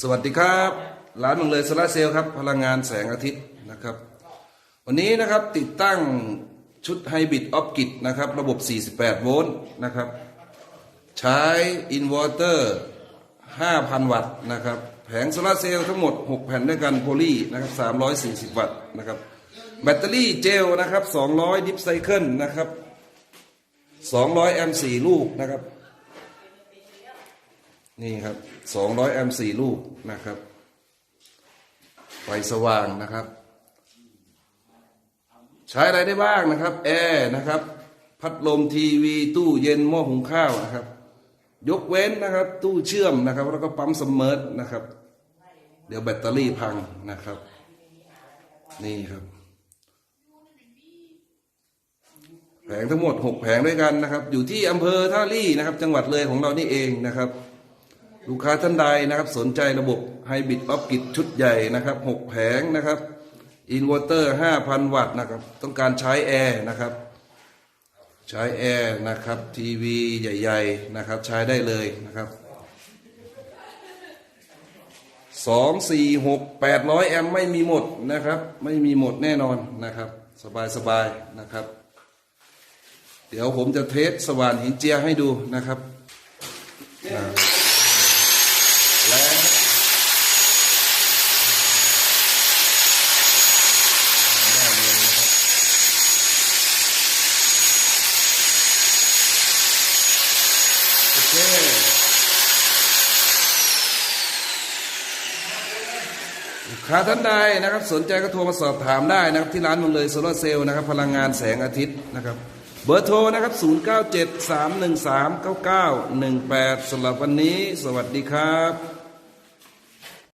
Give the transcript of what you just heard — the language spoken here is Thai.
สวัสดีครับร้านเมืองเลยโซลาเซลล์ครับ พลังงานแสงอาทิตย์นะครับ วันนี้นะครับติดตั้งชุดไฮบริดออฟกิดนะครับ ระบบ 48 โวลต์นะครับ ใช้อินเวอร์เตอร์ 5,000 วัตต์นะครับ แผงโซลาเซลล์ทั้งหมด 6 แผ่นด้วยกันโพลีนะครับ 340 วัตต์นะครับ แบตเตอรี่เจลนะครับ 200 ดิฟไซเคิลนะครับ 200 แอมป์4ลูกนะครับ นี่ครับ200แอมป์4ลูกนะครับ ไฟสว่างนะครับ ใช้อะไรได้บ้างนะครับ แอร์นะครับ พัดลมทีวีตู้เย็นหม้อหุงข้าวนะครับ ยกเว้นนะครับ ตู้เชื่อมนะครับ แล้วก็ปั๊มซัมเมอร์นะครับ เดี๋ยวแบตเตอรี่พังนะครับ นี่ครับแผงทั้งหมด 6 แผงด้วยกันนะครับ อยู่ที่อำเภอท่าลี่นะครับ จังหวัดเลยของเรานี่เองนะครับ ลูกค้าท่านใดนะครับ สนใจระบบไฮบริดออฟกิดชุดใหญ่นะครับ6แผงนะครับอินเวอร์เตอร์ 5,000 วัตต์นะครับ ต้องการใช้แอร์นะครับ ใช้แอร์นะครับ ทีวีใหญ่ ๆ นะครับ ใช้ได้เลยนะครับสองสี่หกแปดร้อยแอมป์ไม่มีหมดนะครับ ไม่มีหมดแน่นอนนะครับสบายสบายๆนะครับ เดี๋ยวผมจะเทสสว่านหินเจียให้ดูนะครับอ่าและได้เลยนะครับโอ เคคราท่านใดนะครับ สนใจก็โทรมาสอบถามได้นะครับ ที่ร้านมังเลยโซลาเซลล์นะครับ พลังงานแสงอาทิตย์นะครับ เบอร์โทรนะครับ 0973139918สำหรับวันนี้ สวัสดีครับ